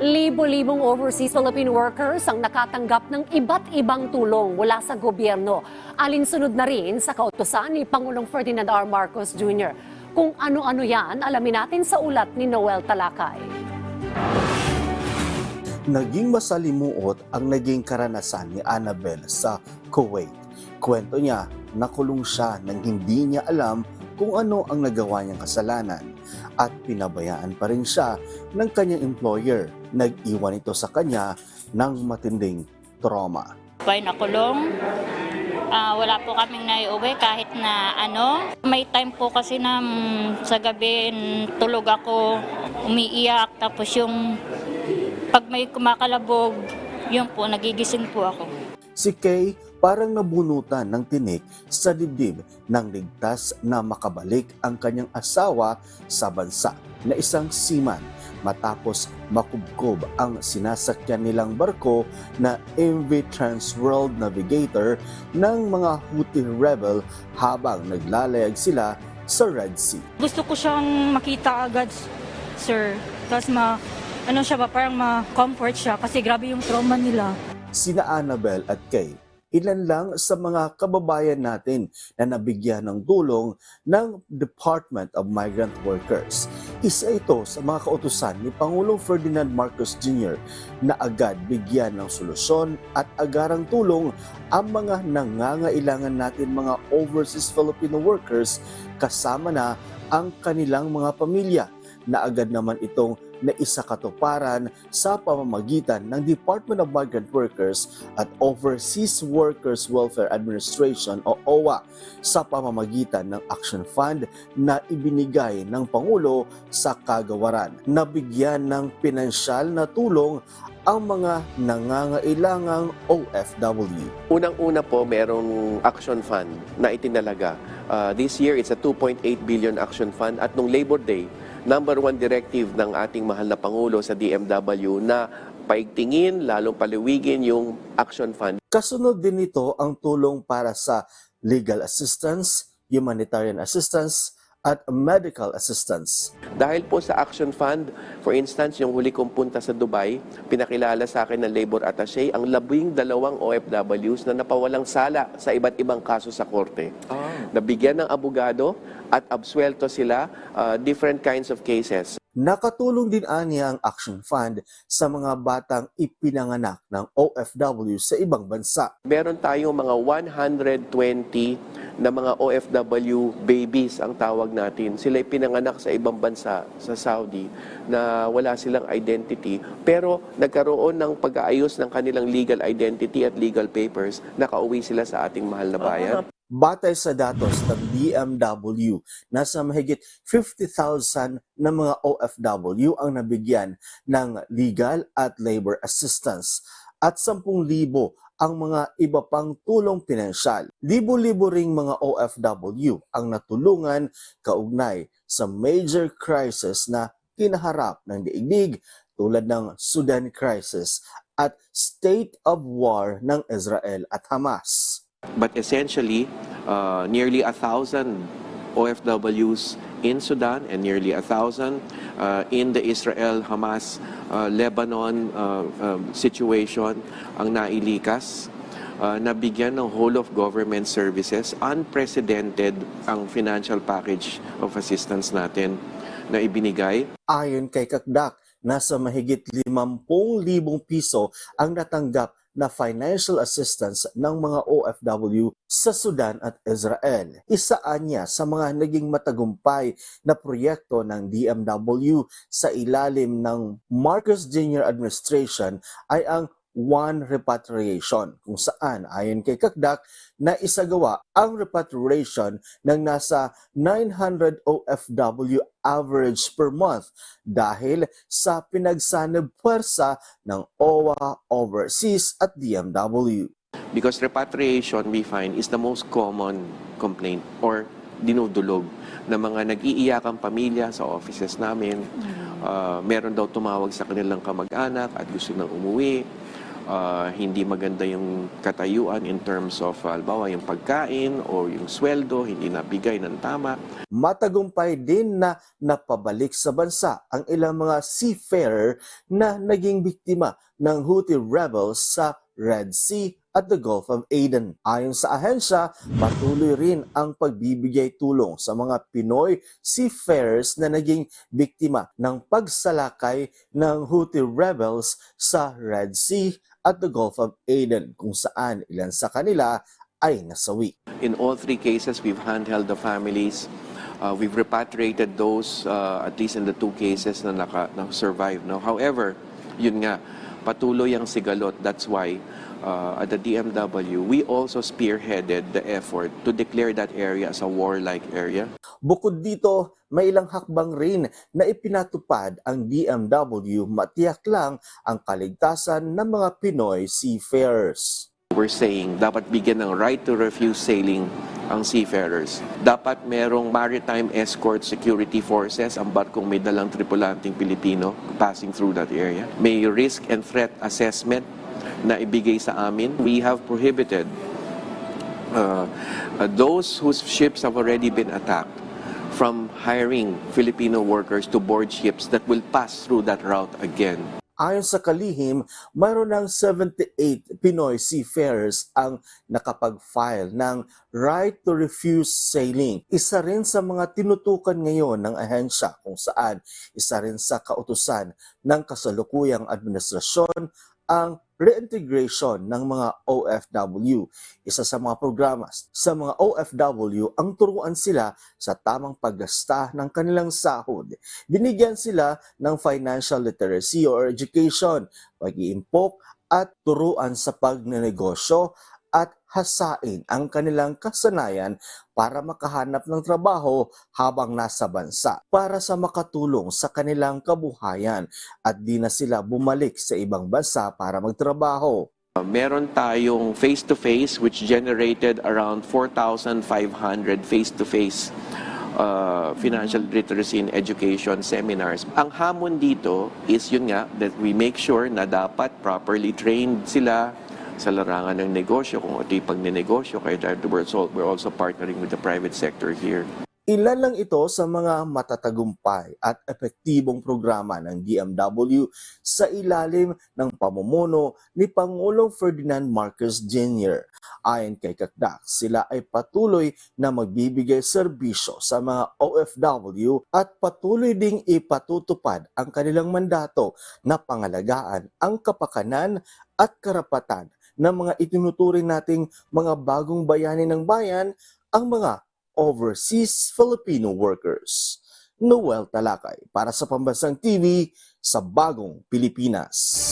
Libo-libong overseas Philippine workers ang nakatanggap ng iba't ibang tulong mula sa gobyerno. Alinsunod na rin sa kautosan ni Pangulong Ferdinand R. Marcos Jr. Kung ano-ano yan, alamin natin sa ulat ni Noel Talakay. Naging masalimuot ang naging karanasan ni Annabel sa Kuwait. Kwento niya, nakulong siya nang hindi niya alam kung ano ang nagawa niyang kasalanan at pinabayaan pa rin siya ng kanyang employer. Nag-iwan ito sa kanya ng matinding trauma. Pa'y nakulong. Ah, wala po kaming naiuwi kahit na ano. May time po kasi na mm, sa gabi tulog ako, umiiyak. Tapos yung pag may kumakalabog, yun po, nagigising po ako. Si Kay parang nabunutan ng tinik sa dibdib nang ligtas na makabalik ang kanyang asawa sa bansa na isang seaman matapos makubkob ang sinasakyan nilang barko na MV Transworld Navigator ng mga Houthi rebel habang naglalayag sila sa Red Sea. Gusto ko siyang makita agad, sir. Tapos ma, ano siya ba, parang ma-comfort siya kasi grabe yung trauma nila. sina Annabel at Kay, ilan lang sa mga kababayan natin na nabigyan ng tulong ng Department of Migrant Workers. Isa ito sa mga kautusan ni Pangulong Ferdinand Marcos Jr. na agad bigyan ng solusyon at agarang tulong ang mga nangangailangan natin mga overseas Filipino workers kasama na ang kanilang mga pamilya na agad naman itong naisakatuparan sa pamamagitan ng Department of Migrant Workers at Overseas Workers Welfare Administration o OWA sa pamamagitan ng Action Fund na ibinigay ng Pangulo sa kagawaran. Nabigyan ng pinansyal na tulong ang mga nangangailangang OFW. Unang-una po, merong action fund na itinalaga. Uh, this year, it's a 2.8 billion action fund. At nung Labor Day, number one directive ng ating mahal na Pangulo sa DMW na paigtingin, lalong paliwigin yung action fund. Kasunod din nito ang tulong para sa legal assistance, humanitarian assistance, at medical assistance. Dahil po sa Action Fund, for instance, yung huli kong punta sa Dubai, pinakilala sa akin ng labor attaché ang labing dalawang OFWs na napawalang sala sa iba't ibang kaso sa korte. Nabigyan ng abogado at absuelto sila, uh, different kinds of cases. Nakatulong din aniya ang Action Fund sa mga batang ipinanganak ng OFW sa ibang bansa. Meron tayong mga 120 na mga OFW babies ang tawag natin. Sila pinanganak sa ibang bansa, sa Saudi, na wala silang identity. Pero nagkaroon ng pag-aayos ng kanilang legal identity at legal papers, nakauwi sila sa ating mahal na bayan. Batay sa datos ng BMW, nasa mahigit 50,000 na mga OFW ang nabigyan ng legal at labor assistance at 10,000 ang mga iba pang tulong pinansyal. Libo-libo ring mga OFW ang natulungan kaugnay sa major crisis na kinaharap ng daigdig tulad ng Sudan crisis at state of war ng Israel at Hamas. But essentially, uh, nearly a thousand OFWs in Sudan and nearly a thousand uh, in the Israel-Hamas uh, Lebanon uh, um, situation ang nailikas. Uh, nabigyan ng whole of government services. Unprecedented ang financial package of assistance natin na ibinigay. Ayon kay Kakdak, nasa mahigit 50,000 piso ang natanggap na financial assistance ng mga OFW sa Sudan at Israel. Isaan niya sa mga naging matagumpay na proyekto ng DMW sa ilalim ng Marcos Jr. Administration ay ang One Repatriation kung saan ayon kay Kakdak na isagawa ang repatriation ng nasa 900 OFW average per month dahil sa pinagsanib puwersa ng OWA Overseas at DMW. Because repatriation, we find, is the most common complaint or dinudulog na mga nag-iiyakang pamilya sa offices namin. Uh, meron daw tumawag sa kanilang kamag-anak at gusto nang umuwi. Uh, hindi maganda yung katayuan in terms of, uh, halimbawa, yung pagkain o yung sweldo, hindi nabigay ng tama. Matagumpay din na napabalik sa bansa ang ilang mga seafarer na naging biktima ng Houthi rebels sa Red Sea at the Gulf of Aden. Ayon sa ahensya, patuloy rin ang pagbibigay tulong sa mga Pinoy seafarers na naging biktima ng pagsalakay ng Houthi rebels sa Red Sea at the Gulf of Aden kung saan ilan sa kanila ay nasawi. In all three cases, we've handheld the families. Uh, we've repatriated those, uh, at least in the two cases na, naka, na survive. No? However, yun nga, patuloy ang sigalot. That's why uh, at the DMW, we also spearheaded the effort to declare that area as a warlike area. Bukod dito, may ilang hakbang rin na ipinatupad ang BMW matiyak lang ang kaligtasan ng mga Pinoy seafarers. We're saying dapat bigyan ng right to refuse sailing ang seafarers. Dapat merong maritime escort security forces ang barkong may dalang tripulanting Pilipino passing through that area. May risk and threat assessment na ibigay sa amin. We have prohibited uh, uh, those whose ships have already been attacked from hiring Filipino workers to board ships that will pass through that route again. Ayon sa kalihim, mayroon ng 78 Pinoy seafarers ang nakapag-file ng right to refuse sailing. Isa rin sa mga tinutukan ngayon ng ahensya kung saan isa rin sa kautusan ng kasalukuyang administrasyon ang reintegration ng mga OFW. Isa sa mga programa sa mga OFW ang turuan sila sa tamang paggasta ng kanilang sahod. Binigyan sila ng financial literacy or education, pag-iimpok at turuan sa pagnenegosyo at hasain ang kanilang kasanayan para makahanap ng trabaho habang nasa bansa para sa makatulong sa kanilang kabuhayan at di na sila bumalik sa ibang bansa para magtrabaho. Meron tayong face-to-face which generated around 4,500 face-to-face uh, financial literacy and education seminars. Ang hamon dito is yun nga that we make sure na dapat properly trained sila sa larangan ng negosyo, kung ito yung pagnenegosyo, kaya we're also partnering with the private sector here. Ilan lang ito sa mga matatagumpay at epektibong programa ng DMW sa ilalim ng pamumuno ni Pangulong Ferdinand Marcos Jr. Ayon kay Kakdak, sila ay patuloy na magbibigay serbisyo sa mga OFW at patuloy ding ipatutupad ang kanilang mandato na pangalagaan ang kapakanan at karapatan ng mga itinuturing nating mga bagong bayani ng bayan, ang mga overseas Filipino workers. Noel Talakay para sa Pambansang TV sa Bagong Pilipinas.